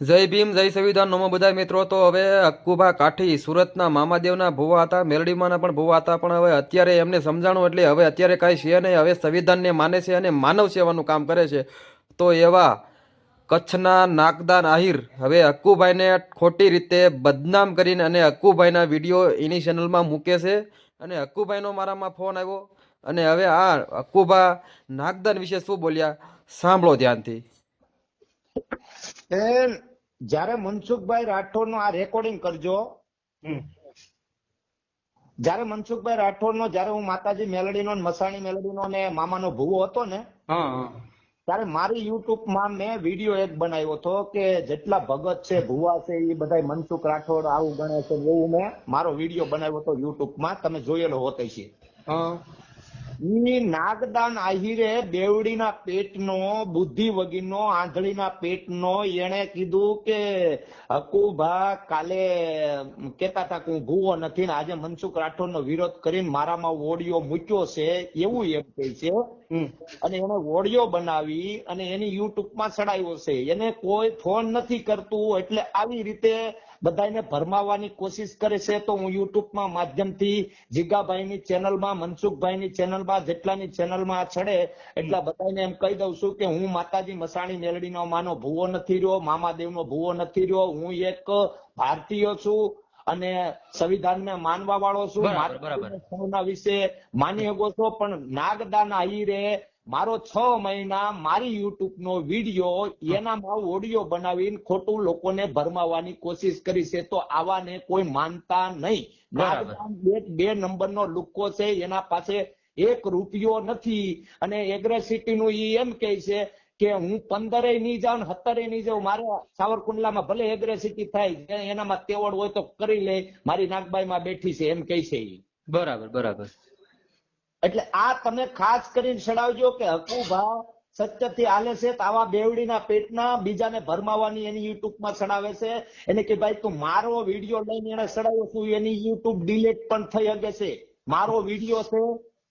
જય ભીમ, જય સંવિધાન. નમો બધા મિત્રો, તો હવે અક્કુભા કાઠી સુરતના મામાદેવના ભુવા હતા, મેલડીમાંના પણ ભુવા હતા, પણ હવે અત્યારે એમને સમજાણું એટલે હવે અત્યારે કાંઈ છે નહીં. હવે સંવિધાનને માને છે અને માનવ સેવાનું કામ કરે છે. તો એવા કચ્છના નાગદાન આહિર હવે અક્કુભાઈને ખોટી રીતે બદનામ કરીને અને અક્કુભાઈના વીડિયો એની ચેનલમાં મૂકે છે. અને અક્કુભાઈનો મારામાં ફોન આવ્યો અને હવે આ અક્કુભા નાગદાન વિશે શું બોલ્યા? સાંભળો ધ્યાનથી. જ્યારે મનસુખભાઈ રાઠોડ નો આ રેકોર્ડિંગ કરજો. જ્યારે મનસુખભાઈ રાઠોડ નો જયારે હું માતાજી મેલડી નો મસાણી મેલડી નો ને મામાનો ભૂવો હતો ને ત્યારે મારી યુટ્યુબમાં મેં વીડિયો એક બનાવ્યો હતો કે જેટલા ભગત છે ભુવા છે એ બધા મનસુખ રાઠોડ આવું ગણે છે એવું મેં મારો વીડિયો બનાવ્યો હતો યુટ્યુબમાં તમે જોયેલો હોતે છે ઈ નાગદાન આહિરે દેવડીના પેટનો બુદ્ધિ વગીનો આંધળીના પેટનો એણે કીધું કે હકુભા કાલે કેતા હતા કે હું ભૂવો નથી ને આજે મનસુખ રાઠોડનો વિરોધ કરીને મારામાં ઓડિયો મૂક્યો છે. એવું એમ કહે છે. અને એને ઓડિયો બનાવી અને એની યુટ્યુબમાં ચડાવ્યો છે. એને કોઈ ફોન નથી કરતું એટલે આવી રીતે બધાને ભરમાવવાની કોશિશ કરે છે તો હું યુટ્યુબમાં માધ્યમથી જીગાભાઈની ચેનલમાં મનસુખભાઈની ચેનલમાં જેટલાની ચેનલમાં ચડે એટલા બધાને એમ કહી દઉં છું કે હું માતાજી મસાણી મેલડીનો માનો ભૂવો નથી રહ્યો મામાદેવનો ભૂવો નથી રહ્યો હું એક ભારતીય છું અને સંવિધાનને માનવા વાળો છું. બરાબર, સૌના વિશે માની શકો છો પણ નાગદાન આહીરે મારો છ મહિના મારી યુટ્યુબ નો વીડિયો એનામાં ઓડિયો બનાવીને ખોટું લોકોને ભરમાવાની કોશિશ કરી છે તો આવાને કોઈ માનતા નહીં. બે બે નંબરનો લુક્કો છે એના પાસે એક રૂપિયો નથી. અને એગ્રેસિટી નું ઈ એમ કહે છે કે હું પંદરે નહીં જાઉં સત્તરે નહીં જાઉં મારે સાવરકુંડલામાં ભલે એગ્રેસિટી થાય એનામાં તેવડ હોય તો કરી લે. મારી નાગબાઈમાં બેઠી છે એમ કહે છે બરાબર બરાબર. એટલે આ તમે ખાસ કરીને સડાવજો કે હકુભા સત્યથી આલે છે આવા બેવડીના પેટના બીજાને ભરમાવાની એની યુટ્યુબમાં સડાવે છે. એને કે ભાઈ તું મારો વીડિયો લઈને એને ચડાવ્યો છું એની યુટ્યુબ ડિલીટ પણ થઈ શકે છે. મારો વીડિયો છે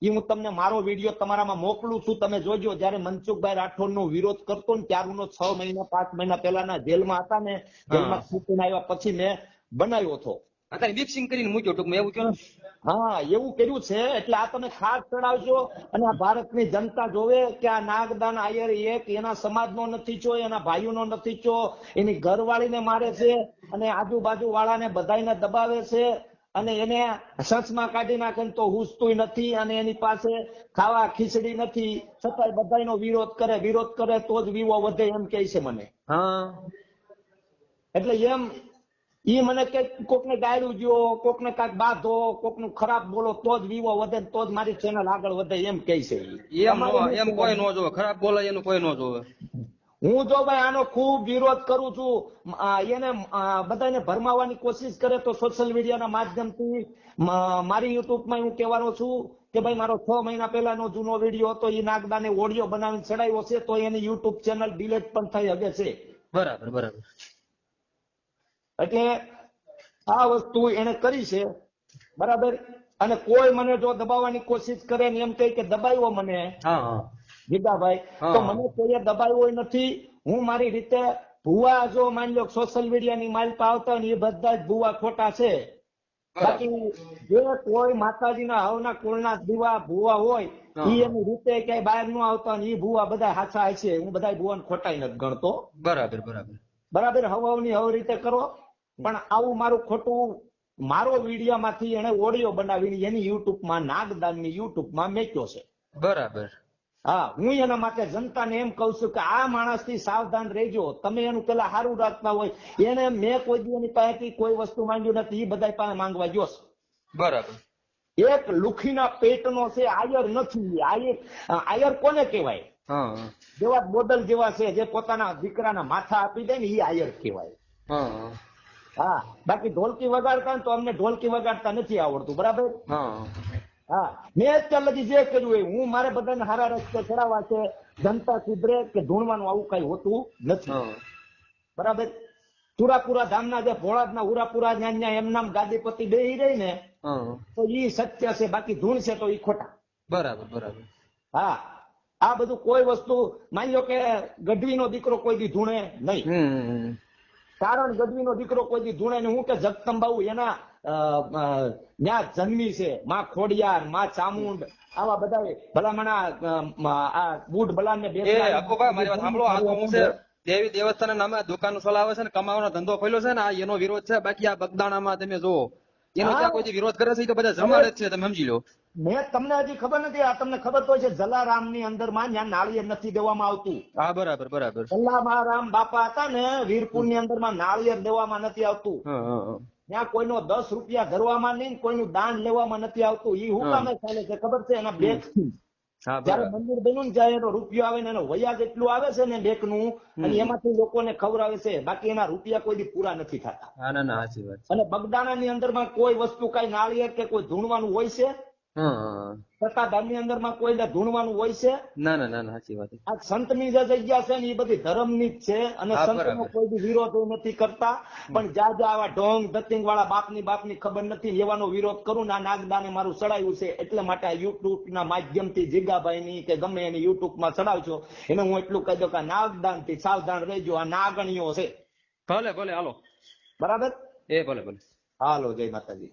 એ હું તમને મારો વીડિયો તમારામાં મોકલું છું. તમે જોજો જયારે મનસુખભાઈ રાઠોડ નો વિરોધ કરતો ને ત્યારનો છ મહિના પાંચ મહિના પહેલાના જેલમાં હતા ને જેલમાં છૂટીને આવ્યા પછી મેં બનાવ્યો હતો. મિક્સિંગ કરીને મૂક્યો ટૂંકમાં એવું કહો ને હા એવું કર્યું છે એટલે આ તમે ખાસ ચડાવજો અને આ ભારતની જનતા જોવે કે આ નાગદાન આયર એક એના સમાજનો નથી છો એના ભાઈઓનો નથી છો એની ઘરવાળીને મારે છે અને આજુબાજુ વાળાને બધાને દબાવે છે અને એને સચમાં કાઢી નાખે તો હુસતું નથી અને એની પાસે ખાવા ખીચડી નથી છતાંય બધાનો વિરોધ કરે વિરોધ કરે તો જ વિવો વધે એમ કહે છે મને. હા. એટલે એમ ઈ મને કે કોકને ગાળું દ્યો કોકને કાંઈક બાંધો કોકનું ખરાબ બોલો તો જ વિવો વધે તો જ મારી ચેનલ આગળ વધે એમ કે છે એમ એમ કોઈ નો જોવે. ખરાબ બોલે એનું કોઈ નો જોવે. હું જો ભાઈ આનો ખૂબ વિરોધ કરું છું એને બધાને ભરમાવવાની કોશિશ કરે તો સોશિયલ મીડિયાના માધ્યમથી મારી યુટ્યુબમાં હું કહેવાનો છું કે ભાઈ મારો છ મહિના પહેલાનો જૂનો વીડિયો હતો એ નાગદાને ઓડિયો બનાવીને ચડાવ્યો છે તો એની યુટ્યુબ ચેનલ ડિલેટ પણ થઈ શકે છે. બરાબર બરાબર. એટલે આ વસ્તુ એને કરી છે બરાબર? અને કોઈ મને જો દબાવવાની કોશિશ કરે ને એમ કહે કે દબાવ્યો મને. ગીતાભાઈ તો મને કોઈએ દબાવ્યો નથી. હું મારી રીતે ભુવા જો માની લો સોશિયલ મીડિયા ની માલ આવતા ને એ બધા જ ભુવા ખોટા છે. બાકી જે કોઈ માતાજીના હવના કુળના દીવા ભુવા હોય એ એની રીતે ક્યાંય બહાર ન આવતા હોય ને ઈ ભુવા બધા હાચા છે. હું બધા ભુવાને ખોટાઈ નથી ગણતો. બરાબર બરાબર. બરાબર? હવની હવ રીતે કરો. પણ આવું મારું ખોટું મારો વીડિયો માંથી એને ઓડિયો બનાવીને એની યુટ્યુબમાં નાગદાનની યુટ્યુબમાં મેક્યો છે. બરાબર. હા હું એના માટે જનતાને એમ કઉ છું કે આ માણસથી સાવધાન રહેજો. તમે એનું પેલા સારું રાખતા હોય. એને મેં કોઈ દી એની પાસેથી કોઈ વસ્તુ માંગ્યું નથી એ બધા પાસે માંગવા ગયો છે. બરાબર. એક લુખીના પેટનો છે આયર નથી. આયર આયર કોને કહેવાય. જેવા બોડલ જેવા છે જે પોતાના દીકરાના માથા આપી દે ને એ આયર કહેવાય. હા. બાકી ઢોલકી વગાડતા તો અમને ઢોલકી વગાડતા નથી આવડતું બરાબર? હા. મેં અત્યાર લગી જે કર્યું એ હું મારે બધાને હારા રસ્તે ચડાવવા છે જનતા સુધરે કે ધૂણવાનું આવું કઈ હોતું નથી. બરાબર? ચુરાપુરા ધામના જે ભોળાદના ઉરાપુરા જ્યાં જ્યાં એમ નામ ગાદીપતિ બે રહી ને તો ઈ સત્ય છે બાકી ધૂણ છે તો ઈ ખોટા. બરાબર બરાબર. હા. આ બધું કોઈ વસ્તુ માની લો કે ગઢવીનો દીકરો કોઈ દી ધૂણે નહીં. કારણ ગઢવીનો દીકરો કોઈ ધૂણે ને હું કે જગતંબાઉ એના અ, જન્મી છે. માં ખોડિયાર માં ચામુંડ આવા બધા ભલામણા આ બુટ ભલાન ને છે દેવી દેવસ્થાન નામે દુકાન ચલાવે છે ને કમાવાનો ધંધો ખોલ્યો છે ને આ એનો વિરોધ છે. બાકી આ બગદાણામાં તમે જુઓ. એનો ત્યાં કોઈ વિરોધ કરે છે તો બધા જમાડે છે તમે સમજી લો. મેં તમને હજી ખબર નથી આ તમને ખબર તો છે જલારામની અંદરમાં જ્યાં નાળિયેર નથી દેવામાં આવતું. હા બરાબર બરાબર. જલારામ બાપા હતા ને વીરપુરની અંદરમાં નાળિયેર દેવામાં નથી આવતું. ત્યાં કોઈનો દસ રૂપિયા ધરવામાં નહીં ને કોઈનું દાન લેવામાં નથી આવતું. ઈ હું. કામે ચાલે છે ખબર છે? એના હા જયારે મંદિર બન્યું ને ત્યારે એનો રૂપિયો આવે ને એનો વયાજ એટલું આવે છે ને લેખનું અને એમાંથી લોકોને ખવડાવે છે. બાકી એના રૂપિયા કોઈ દી પૂરા નથી થતા. અને બગદાણા ની અંદરમાં કોઈ વસ્તુ કઈ નાળિયેર કે કોઈ ધૂણવાનું હોય છે? હા. હા હા. ની અંદરમાં કોઈ ધૂણવાનું હોય છે? ના ના ના ના સાચી વાત આ સંતની જે જગ્યા છે ને એ બધી ધર્મની જ છે અને સંત નો કોઈ બી વિરોધ નથી કરતા. પણ જ્યાં જ્યાં આવા ઢોંગ ધતિંગ વાળા બાપની બાપની ખબર નથી એવાનો વિરોધ કરું ને આ નાગદાને મારું ચડાવ્યું છે એટલે માટે આ યુટ્યુબ ના માધ્યમથી જીગાભાઈ ની કે ગમે એની યુટ્યુબમાં ચડાવજો એને હું એટલું કહી દઉં કે નાગદાનથી સાવધાન રહેજો. આ નાગણીઓ છે. ભલે ભલે હાલો. બરાબર? એ ભલે ભલે. હાલો જય માતાજી.